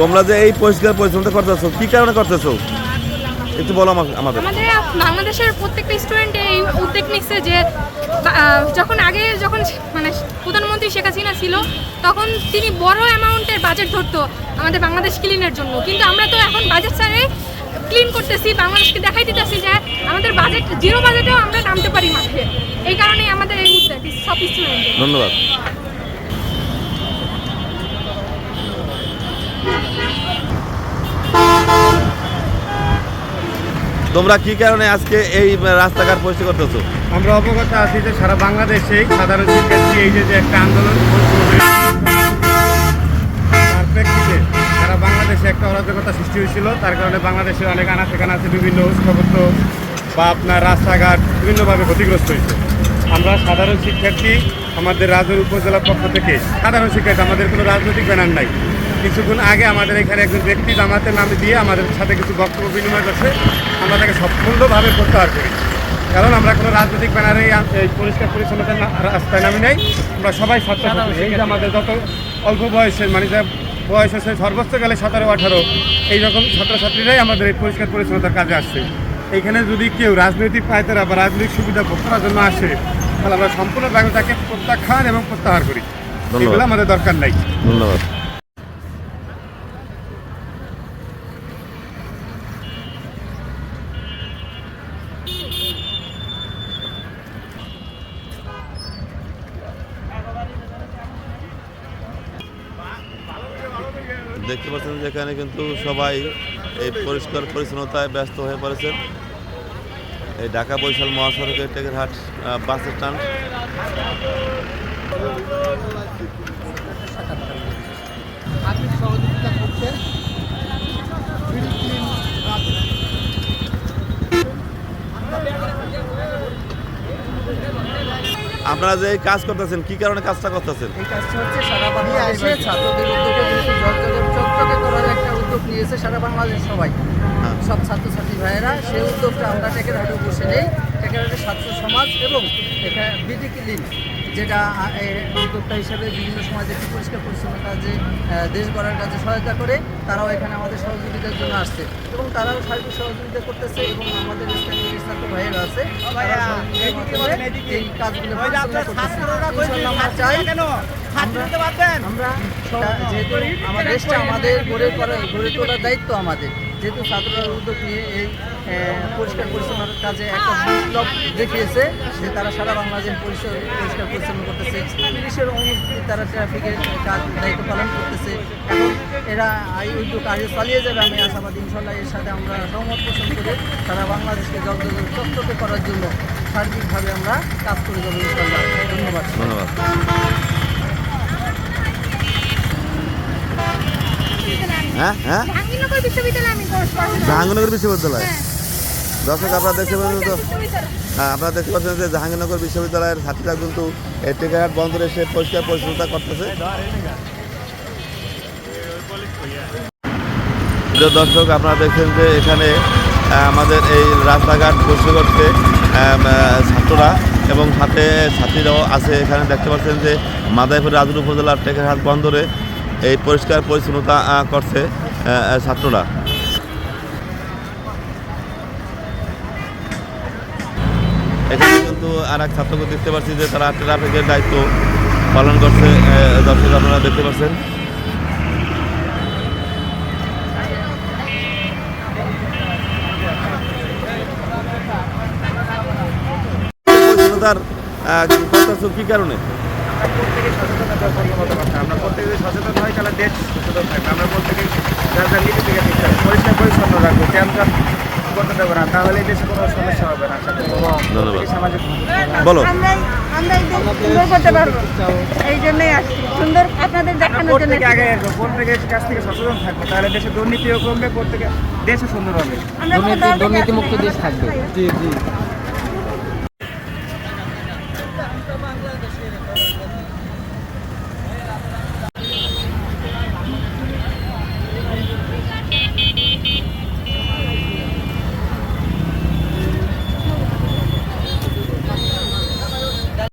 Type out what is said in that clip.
তোমরা যে এই পরিষ্কার পরিচ্ছন্নতা করতেছো কি কারণে করতেছো? একটু বলো আমা- আমাদের। আমাদের বাংলাদেশের প্রত্যেকটা স্টুডেন্ট এই উদ্যোগ নিচ্ছে যে যখন আগে যখন মানে প্রধানমন্ত্রী শেখ হাসিনা ছিল তখন তিনি বড় অ্যামাউন্টের বাজেট ধরতো আমাদের বাংলাদেশ ক্লিনের জন্য। কিন্তু আমরা তো এখন বাজেট ছাড়াই ক্লিন করতেছি বাংলাদেশকে দেখাই দিতেছি যে আমাদের বাজেট জিরো বাজেটেও আমরা নামতে পারি মাঠে। এই কারণেই আমাদের এই উদ্যোগ সব স্টুডেন্ট ধন্যবাদ। তোমরা কি কারণে আজকে এই রাস্তাঘাট পরিষ্কার করতেছো? আমরা অবগত আছি যে সারা বাংলাদেশেই সাধারণ শিক্ষার্থী এই যে একটা আন্দোলন সারা বাংলাদেশে একটা অরাজকতা সৃষ্টি হয়েছিল। তার কারণে বাংলাদেশের অনেক আনাচে কানাচে বিভিন্ন স্থাপত্য বা আপনার রাস্তাঘাট বিভিন্নভাবে ক্ষতিগ্রস্ত হয়েছে। আমরা সাধারণ শিক্ষার্থী, আমাদের রাজৌর উপজেলার পক্ষ থেকে, সাধারণ শিক্ষার্থী, আমাদের কোনো রাজনৈতিক ব্যানার নাই। কিছুক্ষণ আগে আমাদের এখানে একজন ব্যক্তি জামাতের নামে দিয়ে আমাদের সাথে কিছু বক্তব্য বিনিময় করছে। সম্পূর্ণভাবে প্রত্যাহার করি কারণ আমরা কোনো রাজনৈতিক ব্যানারে এই পরিষ্কার পরিচ্ছন্নতার না- রাস্তায় নামি নাই। আমরা সবাই ছাত্রছাত্রী এই যে আমাদের যত অল্প বয়সের মানে যা বয়স হচ্ছে সর্বোচ্চ গেলে সতেরো আঠারো এইরকম ছাত্রছাত্রীরাই আমাদের এই পরিষ্কার পরিচ্ছন্নতার কাজে আসছে। এইখানে যদি কেউ রাজনৈতিক পায়তারা বা রাজনৈতিক সুবিধা ভোগ করার জন্য আসে তাহলে আমরা সম্পূর্ণ তাকে প্রত্যাখ্যান এবং প্রত্যাহার করি। এগুলো আমাদের দরকার নাই। ধন্যবাদ। দেখতে পাচ্ছেন যে এখানে কিন্তু সবাই এই পরিষ্কার পরিচ্ছন্নতায় ব্যস্ত হয়ে পড়েছেন। এই ঢাকা বরিশাল মহাসড়কের টেকেরহাট বাস স্ট্যান্ড। আর্থিক সহযোগিতা করছে আপনারা যে কাজ করতেছেন কি কারণে কাজটা করতেছেন? এই কাজটা হচ্ছে সারা বাংলাদেশে ছাত্রদের উদ্যোগে যেহেতু চকচকে চকচকে করার একটা উদ্যোগ নিয়েছে সারা বাংলাদেশ সবাই। হ্যাঁ। সব ছাত্রছাত্রী ভাইয়েরা সেই উদ্যোগটা আমরা টেকেরহাটে বসে নেই। টেকেরহাটের ছাত্র সমাজ এবং এখানে যেটা এই উদ্যোক্তা হিসেবে বিভিন্ন পরিষ্কার পরিচ্ছন্নতা যে আহ, দেশ গড়ার কাজে সহায়তা করে তারাও এখানে আমাদের সহযোগিতার জন্য আসছে। এবং তারাও সার্বিক সহযোগিতা করতেছে এবং আমাদের স্থানীয় ছাত্র ভাইয়েরা আছে যেহেতু গড়ে তোলার দায়িত্ব আমাদের যেহেতু ছাত্ররা উদ্যোগ নিয়ে এই পরিষ্কার পরিচ্ছন্নতার কাজে একটা বিপ্লব দেখিয়েছে যে তারা সারা বাংলাদেশ পরিষ্কার পরিচ্ছন্ন করতেছে পুলিশের অনুমতি তারা ট্রাফিকের কাজ দায়িত্ব পালন করতেছে এরা এই উদ্যোগ আগে চালিয়ে যাবে আমি আশাবাদী ইনশাল্লাহ এর সাথে আমরা সহমত পোষণ করে সারা বাংলাদেশকে জল চকচকে করার জন্য সার্বিকভাবে আমরা কাজ করে যাব ইনশাল্লাহ। ধন্যবাদ। ধন্যবাদ। হ্যাঁ হ্যাঁ? জাহাঙ্গীরনগর বিশ্ববিদ্যালয়ে আমি কোর্স করব জাহাঙ্গীরনগর বিশ্ববিদ্যালয়? হ্যাঁ। দর্শক আপনারা দেখতে পাচ্ছেন তো? হ্যাঁ আপনারা দেখতে পাচ্ছেন যে জাহাঙ্গীরনগর বিশ্ববিদ্যালয়ের ছাত্রীরা কিন্তু এই টেকারহাট বন্দরে এসে পরিষ্কার পরিচ্ছন্নতা করতেছে। প্রিয় দর্শক আপনারা দেখছেন যে এখানে আমাদের এই রাস্তাঘাট করতে আহ, ছাত্ররা এবং সাথে ছাত্রীরাও আছে। এখানে দেখতে পাচ্ছেন যে মাদাইপুর রাজুর উপজেলার টেকারহাট বন্দরে এই পরিষ্কার পরিচ্ছন্নতা করছে ছাত্ররা। এখানে কিন্তু আর এক ছাত্রকে দেখতে পাচ্ছি যে তারা ট্রাফিকের দায়িত্ব পালন করছে দর্শক আপনারা দেখতে পাচ্ছেন পরিচ্ছন্নতার আহ, করতেছো কি কারণে প্রত্যেকে সচেতনতা দরকারি মতো কথা আমরা প্রত্যেকে যদি সচেতন হয় তাহলে দেশ সচেতন থাকবে আমরা প্রত্যেকে যার যার নিজে থেকে ঠিক থাকবে পরিষ্কার পরিচ্ছন্ন রাখব ক্যাম্প করতে দেবো না তাহলে দেশে কোনো সমস্যা হবে না সাথে ধন্যবাদ। সামাজিক বলো। আমরাই আমরা একটু সুন্দর করতে এই জন্যই আসছি। সুন্দর আপনাদের দেখানোর জন্য আগে প্রত্যেকের কাছ থেকে সচেতন থাকব? তাহলে দেশে দুর্নীতিও কমবে প্রত্যেকে দেশও সুন্দর হবে। দুর্নীতি মুক্ত দেশ থাকবে। জি জি।